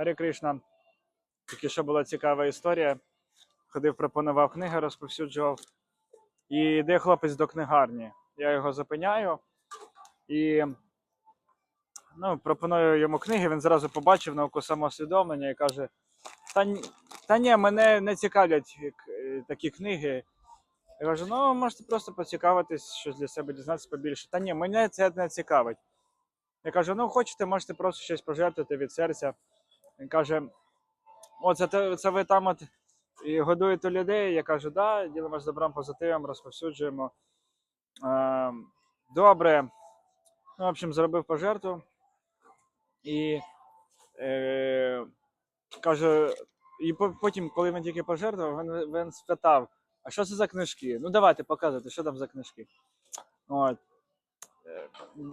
Гарі Кришна. Тільки що була цікава історія. Ходив, пропонував книги, розповсюджував. І йде хлопець до книгарні. Я його зупиняю і ну, пропоную йому книги. Він зразу побачив науку самоусвідомлення і каже: Та, та ні, мене не цікавлять е, такі книги. Я кажу, ну можете просто поцікавитись, щось для себе дізнатися побільше. Та ні, мене це не цікавить. Я кажу, ну хочете, можете просто щось пожертвувати від серця. Він каже: О, це, це ви там от і годуєте людей. Я кажу, да, ділимось добром, позитивом, розповсюджуємо. Е, добре. Ну, в общем, зробив пожертву. І е, каже, і потім, коли він тільки пожертвував, він, він спитав, а що це за книжки? Ну давайте показуйте, що там за книжки. От. Е,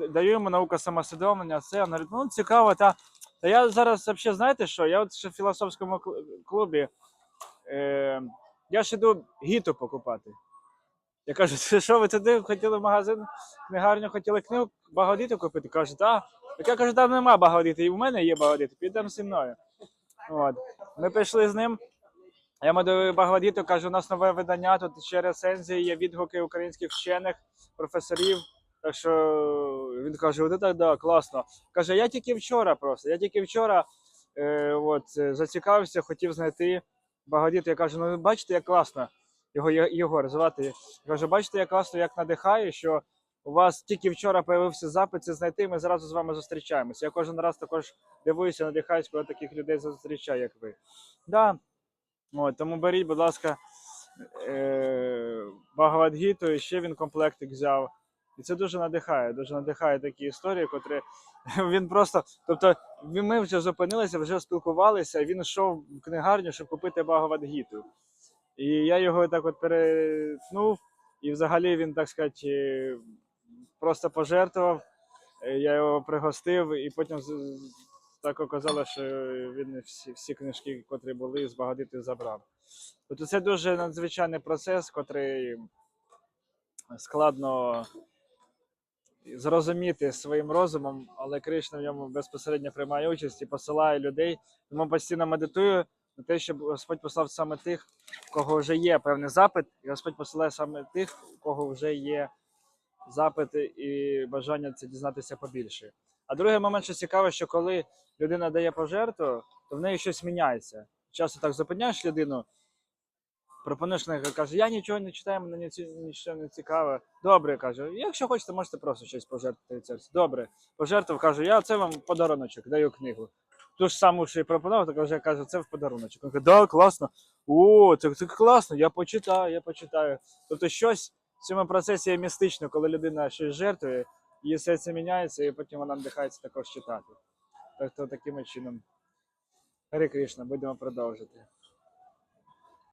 Даю йому наука самосвідомлення, все. Він ну цікаво, та, та я зараз взагалі, знаєте що? Я от ще в філософському клубі. Е, я ж іду гіту покупати. Я кажу, що ви туди хотіли в магазин, книгарню хотіли книгу багодити купити? Каже, так. Так я кажу, там нема багодити, і в мене є багодити, підемо зі мною. От. Ми пішли з ним. Я йому даю Багавадгіту, кажу, у нас нове видання, тут ще рецензії, є відгуки українських вчених, професорів. Так що він каже, от це да, класно. Каже, я тільки вчора просто, я тільки вчора е, от, е, зацікавився, хотів знайти Багавадгіту. Я кажу, ну бачите, як класно. Його Єгор звати. Я кажу, бачите, як класно, як надихає, що у вас тільки вчора появився запит це знайти, ми зразу з вами зустрічаємося. Я кожен раз також дивуюся, надихаюсь, коли таких людей зустрічаю, як ви. Да. От, тому беріть, будь ласка, е- Багавадгіту, і ще він комплектик взяв. І це дуже надихає, дуже надихає такі історії, котрі він просто. Тобто, ми вже зупинилися, вже спілкувалися, він йшов в книгарню, щоб купити Багавадгіту. І я його так от перетнув, і взагалі він, так сказати, е, просто пожертвував. Е, Я його пригостив, і потім так оказалося, що він всі, всі книжки, котрі були, з Багадити забрав. Тобто це дуже надзвичайний процес, котрий складно зрозуміти своїм розумом, але Кришна в ньому безпосередньо приймає участь і посилає людей. Тому постійно медитую на те, щоб Господь послав саме тих, у кого вже є певний запит, і Господь посилає саме тих, у кого вже є запити і бажання це дізнатися побільше. А другий момент, що цікаво, що коли людина дає пожертву, то в неї щось міняється. Часто так зупиняєш людину, пропонуєш книгу, каже, я нічого не читаю, мене нічого не цікаве. Добре, кажу, якщо хочете, можете просто щось пожертвувати. Добре, пожертвував, кажу, я це вам подаруночок, даю книгу. Ту ж саму, що і пропонував, так вже каже, це в подаруночок. Він каже, да, класно. О, це, це класно, я почитаю, я почитаю. Тобто щось в цьому процесі є містично, коли людина щось жертвує, її серце міняється, і потім вона надихається також читати. Тобто таким чином. Гарі Кришна, будемо продовжити.